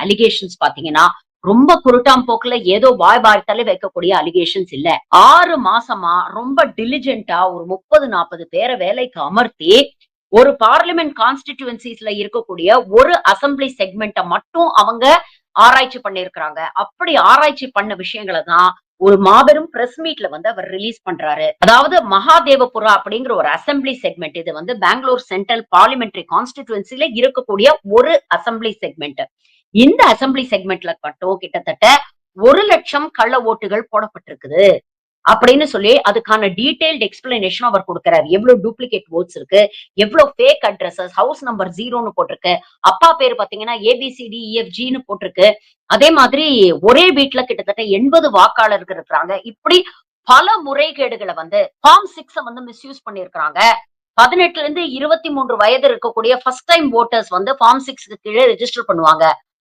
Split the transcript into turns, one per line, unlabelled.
Allegations பாத்தீங்கன்னா ரொம்ப குருட்டாம் போக்குல ஏதோ வாய் வாய்த்தாலே வைக்கக்கூடிய அலிகேஷன்ஸ் இல்ல. ஆறு மாசமா ரொம்ப டிலிஜென்ட்டா ஒரு முப்பது நாற்பது பேரை வேலைக்கு அமர்த்தி ஒரு பார்லிமெண்ட் கான்ஸ்டிடியூன்சிஸ்ல இருக்கக்கூடிய ஒரு அசம்பிளி செக்மெண்ட்டை மட்டும் அவங்க ஆராய்ச்சி பண்ணிருக்கிறாங்க அப்படி ஆராய்ச்சி பண்ண விஷயங்களை தான் ஒரு மாபெரும் பிரஸ் மீட்ல வந்து அவர் ரிலீஸ் பண்றாரு. அதாவது மகாதேவபுரா அப்படிங்கிற ஒரு அசம்பிளி செக்மெண்ட் இது வந்து பெங்களூர் சென்ட்ரல் பார்லிமெண்டரி கான்ஸ்டிடியூன்சில இருக்கக்கூடிய ஒரு அசம்பிளி செக்மெண்ட் இந்த அசம்பிளி செக்மெண்ட்ல மட்டும் கிட்டத்தட்ட ஒரு லட்சம் கள்ள ஓட்டுகள் போடப்பட்டிருக்குது. அப்படின்னு சொல்லி அதுக்கான டீடைல்டு எக்ஸ்பிளனேஷன் அவர் கொடுக்கிறார். எவ்வளவு டூப்ளிகேட் ஓட்ஸ் இருக்கு எவ்வளவு ஃபேக் அட்ரஸஸ் ஹவுஸ் நம்பர் ஜீரோன்னு போட்டிருக்கு. அப்பா பேர் பாத்தீங்கன்னா ஏபிசிடி இஎஃப்ஜின்னு e, போட்டிருக்கு. அதே மாதிரி ஒரே வீட்ல கிட்டத்தட்ட எண்பது வாக்காளர்கள் இருக்கிறாங்க. இப்படி பல முறைகேடுகளை வந்து ஃபார்ம் சிக்ஸ வந்து மிஸ்யூஸ் பண்ணிருக்கிறாங்க பதினெட்டுல இருந்து இருபத்தி மூன்று வயது இருக்கக்கூடிய ஃபர்ஸ்ட் டைம் ஓட்டர்ஸ் வந்து ஃபார்ம் சிக்ஸ்க்கு கீழே ரெஜிஸ்டர் பண்ணுவாங்க.